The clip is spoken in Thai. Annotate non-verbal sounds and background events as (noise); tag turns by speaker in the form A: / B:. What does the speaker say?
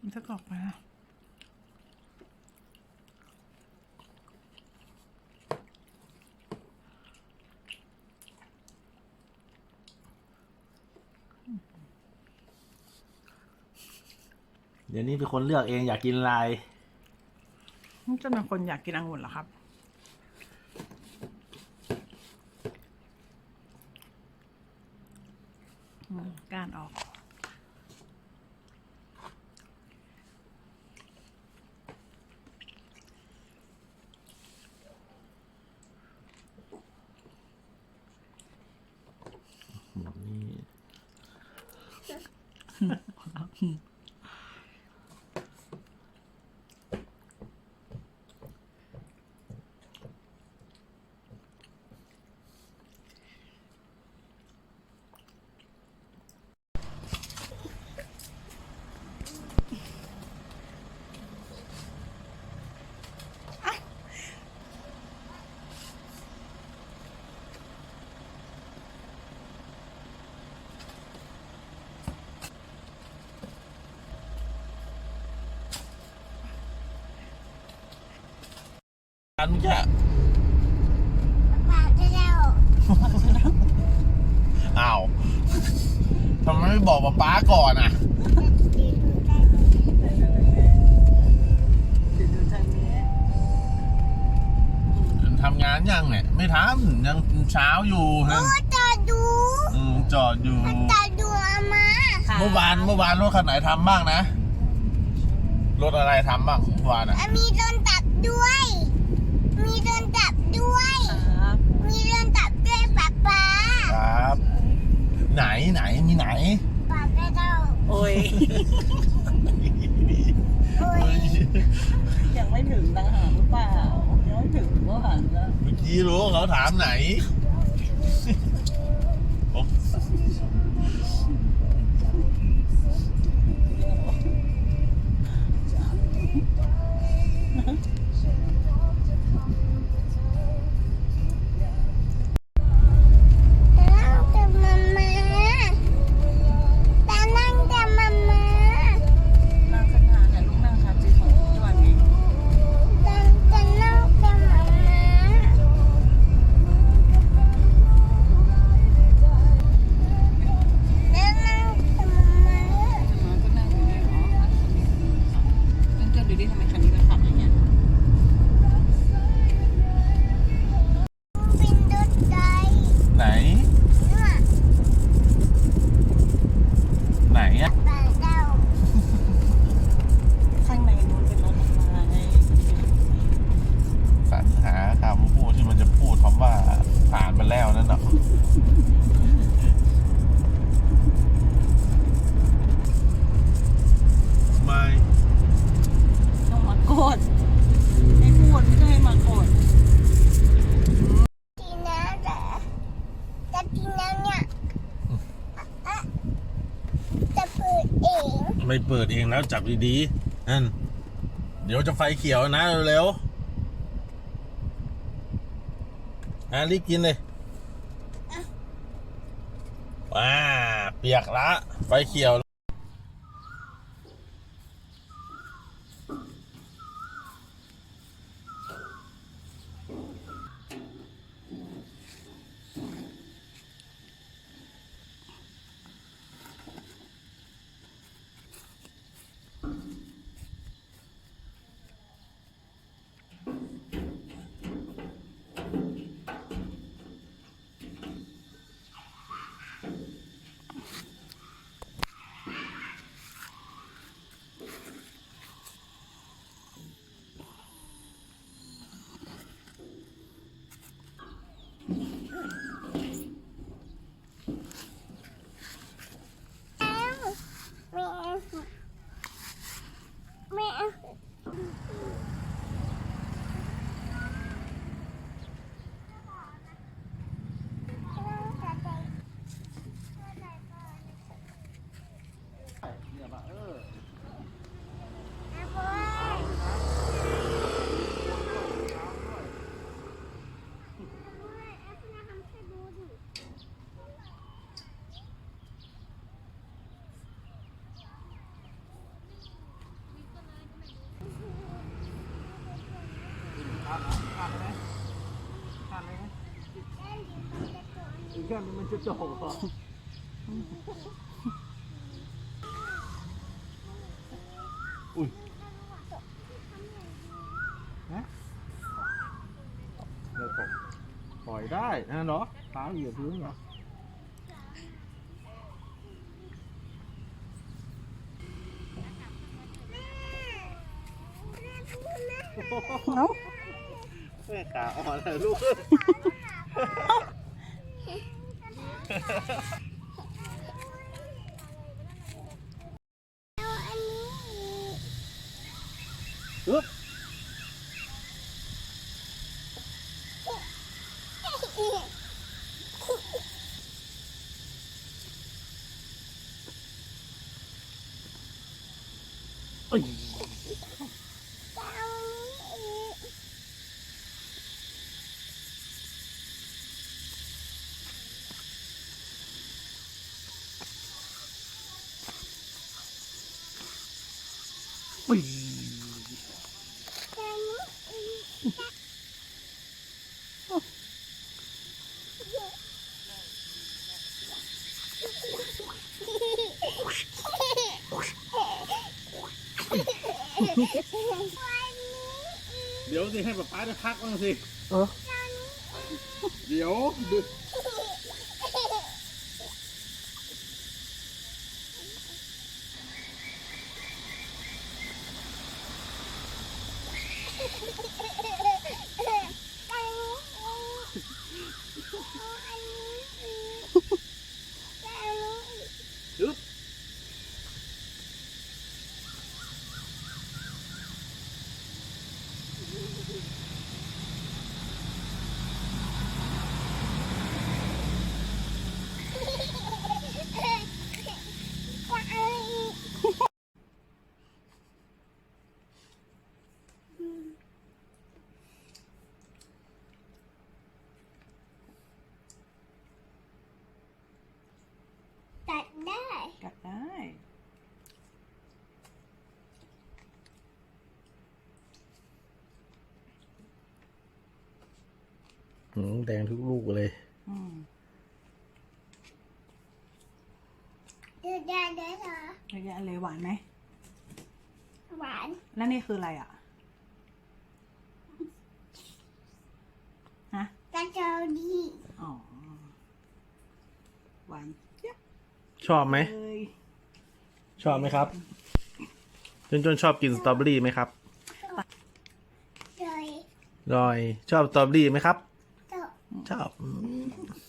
A: มันจะกรอกไปนะ
B: เดี๋ยวนี้เป็นคนเลือกเองอยากกินอะไร
A: นี่จะเป็นคนอยากกินองุ่นเหรอครับ 嗯 (laughs) 哼 อั
B: นจะ
C: ปากจะเร็ว
B: อ้าวทำไมไม่บอกป๊าป๊าก่อนอะทำงานยังเนี่ย ไม่ทำยังเช้าอยู่นั่น
C: ก็จะดู
B: อืมจอดอยู่
C: จะดูอามา
B: เมื่อวานเมื่อวานรถคันไหนทำบ้างนะ รถอะไรทำบ้างเมื่อวานอะ
C: อะมีโดนตัดด้วย มีโดนตัดด้วยมีโดนตัดด้วยป๊าป๊า
B: ครับ ไหนไหนมีไหน
C: ปากจะเร็ว
D: โอ้ย
C: โอ้ย
D: ยังไม่ถึงต่างหากหรือเปล่ายังไม่ถึงก็หันแล้ว
B: เมื่อกี้รู้เขาถามไหนำพูดที่มันจะพูดคำว่าผ่านมาแล้วนั่นเนาะไม่
D: ต้องมาโกดให้พูดไม่ได้ให้มาโกด
C: กินน้ำเหรอจะกินน้ำเนี่ยอะจะเปิดเอง
B: ไม่เปิดเองแล้วจับดีๆนั่น เดี๋ยวจะไฟเขียวนะเร็วๆ อะรีบกินเลยว้าเปียกละ ไฟเขียว แค่นี้มันจะโตเหรออุ้ยฮะเดี๋ยวตกปล่อยได้นะเหรอเท้าเหยียบพื้นเหรอ
A: เอ้า
B: แม่ขาอ่อนเลยลูก
C: เอาอันนี้อีก
B: ปึ๊บเอ้ย
C: จะเอาอันนี้อีก
B: อุ้ย
C: จะเอาอันนี้อีก
B: เดี๋ยวสิให้ป๊าป๊าได้พักบ้างสิ
A: เออ
B: เดี๋ยวดึกดึก
C: ตัดได้
A: กัดได้
B: หืม แดงทุกลูกเลย
C: เดี๋ยวได้เหรอ
A: เยอะแยะเลยหวานไหม
C: หวาน
A: แล้วนี่คืออะไรอะ ฮะ
C: กระเจ้าดี
A: อ๋อ หวานเจี๊ยบ
B: ชอบไหม
A: เลย
B: ชอบไหมครับจนจนชอบกินสตรอเบอรี่ไหมครับ
C: เลย
B: รอย ชอบสตรอเบอรี่ไหมครับ Ciao. Mm.